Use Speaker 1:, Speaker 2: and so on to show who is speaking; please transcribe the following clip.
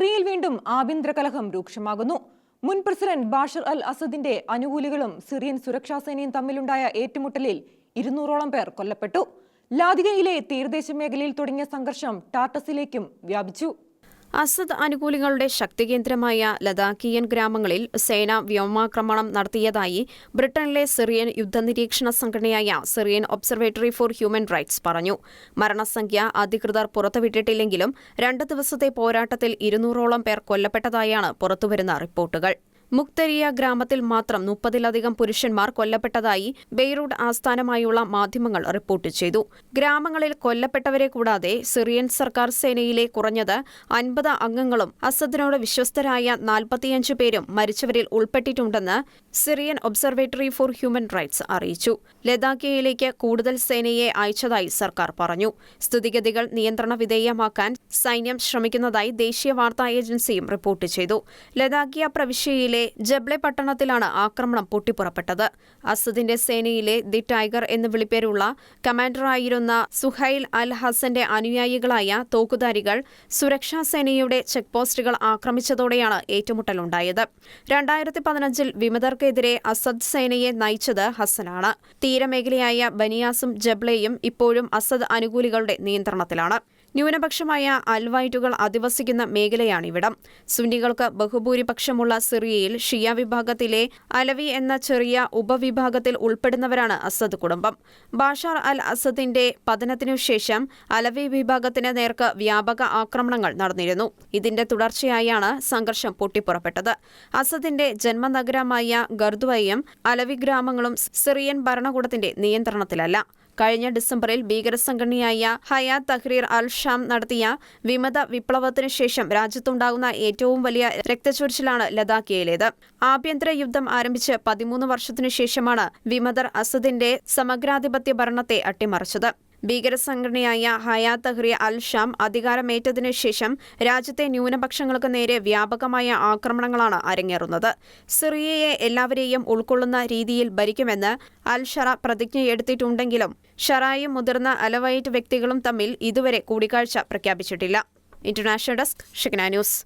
Speaker 1: സിറിയയിൽ വീണ്ടും ആഭ്യന്തര കലഹം രൂക്ഷമാകുന്നു. മുൻ പ്രസിഡന്റ് ബാഷർ അൽ അസദിന്റെ അനുകൂലികളും സിറിയൻ സുരക്ഷാ സേനയും തമ്മിലുണ്ടായ ഏറ്റുമുട്ടലിൽ ഇരുന്നൂറോളം പേർ കൊല്ലപ്പെട്ടു. ലാതികയിലെ തീരദേശ മേഖലയിൽ തുടങ്ങിയ സംഘർഷം ടാർട്ടസിലേക്കും വ്യാപിച്ചു.
Speaker 2: അസദ് അനുകൂലികളുടെ ശക്തികേന്ദ്രമായ ലഡാക്കിയൻ ഗ്രാമങ്ങളിൽ സേന വ്യോമാക്രമണം നടത്തിയതായി ബ്രിട്ടനിലെ സിറിയൻ യുദ്ധനിരീക്ഷണ സംഘടനയായ Syrian observatory for human rights പറഞ്ഞു. മരണസംഖ്യ അധികൃതർ പുറത്തുവിട്ടിട്ടില്ലെങ്കിലും രണ്ട് ദിവസത്തെ പോരാട്ടത്തിൽ ഇരുന്നൂറോളം പേർ കൊല്ലപ്പെട്ടതായാണ് പുറത്തുവരുന്ന റിപ്പോർട്ടുകൾ. മുക്തരിയ ഗ്രാമത്തിൽ മാത്രം മുപ്പതിലധികം പുരുഷന്മാർ കൊല്ലപ്പെട്ടതായി ബെയ്റൂട്ട് ആസ്ഥാനമായുള്ള മാധ്യമങ്ങൾ റിപ്പോർട്ട് ചെയ്തു. ഗ്രാമങ്ങളിൽ കൊല്ലപ്പെട്ടവരെ കൂടാതെ സിറിയൻ സർക്കാർ സേനയിലെ കുറഞ്ഞത് അൻപത് അംഗങ്ങളും അസദിനോട് വിശ്വസ്തരായ നാൽപ്പത്തിയഞ്ച് പേരും മരിച്ചവരിൽ ഉൾപ്പെട്ടിട്ടുണ്ടെന്ന് Syrian observatory for human rights അറിയിച്ചു. ലഡാക്കിയയിലേക്ക് കൂടുതൽ സേനയെ അയച്ചതായി സർക്കാർ പറഞ്ഞു. സ്ഥിതിഗതികൾ നിയന്ത്രണ വിധേയമാക്കാൻ സൈന്യം ശ്രമിക്കുന്നതായി ദേശീയ വാർത്താ ഏജൻസിയും റിപ്പോർട്ട് ചെയ്തു. ലഡാക്കിയ പ്രവിശ്യയിലെ ജബ്ലെ പട്ടണത്തിലാണ് ആക്രമണം പൊട്ടിപ്പുറപ്പെട്ടത്. അസദിന്റെ സേനയിലെ ദി ടൈഗർ എന്ന് വിളിപ്പേരുള്ള കമാൻഡറായിരുന്ന സുഹൈൽ അൽ ഹസന്റെ അനുയായികളായ തോക്കുധാരികൾ സുരക്ഷാ സേനയുടെ ചെക്ക് പോസ്റ്റുകൾ ആക്രമിച്ചതോടെയാണ് ഏറ്റുമുട്ടലുണ്ടായത്. രണ്ടായിരത്തി പതിനഞ്ചിൽ വിമതർക്കെതിരെ അസദ് സേനയെ നയിച്ചത് ഹസനാണ്. തീരമേഖലയായ ബനിയാസും ജബ്ലെയും ഇപ്പോഴും അസദ് അനുകൂലികളുടെ നിയന്ത്രണത്തിലാണ്. ന്യൂനപക്ഷമായ അൽവൈറ്റുകൾ അധിവസിക്കുന്ന മേഖലയാണിവിടം. സുന്നികൾക്ക് ബഹുഭൂരിപക്ഷമുള്ള സിറിയയിൽ ഷിയ വിഭാഗത്തിലെ അലവി എന്ന ചെറിയ ഉപവിഭാഗത്തിൽ ഉൾപ്പെടുന്നവരാണ് അസദ് കുടുംബം. ബാഷാർ അൽ അസദിന്റെ പതനത്തിനു ശേഷം അലവി വിഭാഗത്തിന് നേർക്ക് വ്യാപക ആക്രമണങ്ങൾ നടന്നിരുന്നു. ഇതിന്റെ തുടർച്ചയായാണ് സംഘർഷം പൊട്ടിപ്പുറപ്പെട്ടത്. അസദിന്റെ ജന്മനഗരമായ ഗർദ്വയും അലവി ഗ്രാമങ്ങളും സിറിയൻ ഭരണകൂടത്തിന്റെ നിയന്ത്രണത്തിലല്ല. കഴിഞ്ഞ ഡിസംബറിൽ ഭീകരസംഘടനയായ ഹയാ തഹ്രീർ അൽ ഷാം നടത്തിയ വിമത വിപ്ലവത്തിന് ശേഷം രാജ്യത്തുണ്ടാകുന്ന ഏറ്റവും വലിയ രക്തച്ചൊരിച്ചിലാണ് ലഡാക്കിയയിലേത്. ആഭ്യന്തര യുദ്ധം ആരംഭിച്ച് പതിമൂന്ന് വർഷത്തിനു ശേഷമാണ് വിമതർ അസദിന്റെ സമഗ്രാധിപത്യ ഭരണത്തെ അട്ടിമറിച്ചത്. ഭീകരസംഘടനയായ ഹയാ തഹ്രി അൽ ഷാം അധികാരമേറ്റതിനു ശേഷം രാജ്യത്തെ ന്യൂനപക്ഷങ്ങൾക്ക് നേരെ വ്യാപകമായ ആക്രമണങ്ങളാണ് അരങ്ങേറുന്നത്. സിറിയയെ എല്ലാവരെയും ഉൾക്കൊള്ളുന്ന രീതിയിൽ ഭരിക്കുമെന്ന് അൽ ഷറ പ്രതിജ്ഞയെടുത്തിട്ടുണ്ടെങ്കിലും ഷറായും മുതിർന്ന അലവൈറ്റ് വ്യക്തികളും തമ്മിൽ ഇതുവരെ കൂടിക്കാഴ്ച പ്രഖ്യാപിച്ചിട്ടില്ല. ഇന്റർനാഷണൽ ഡെസ്ക് ഷിഗ്ന ന്യൂസ്.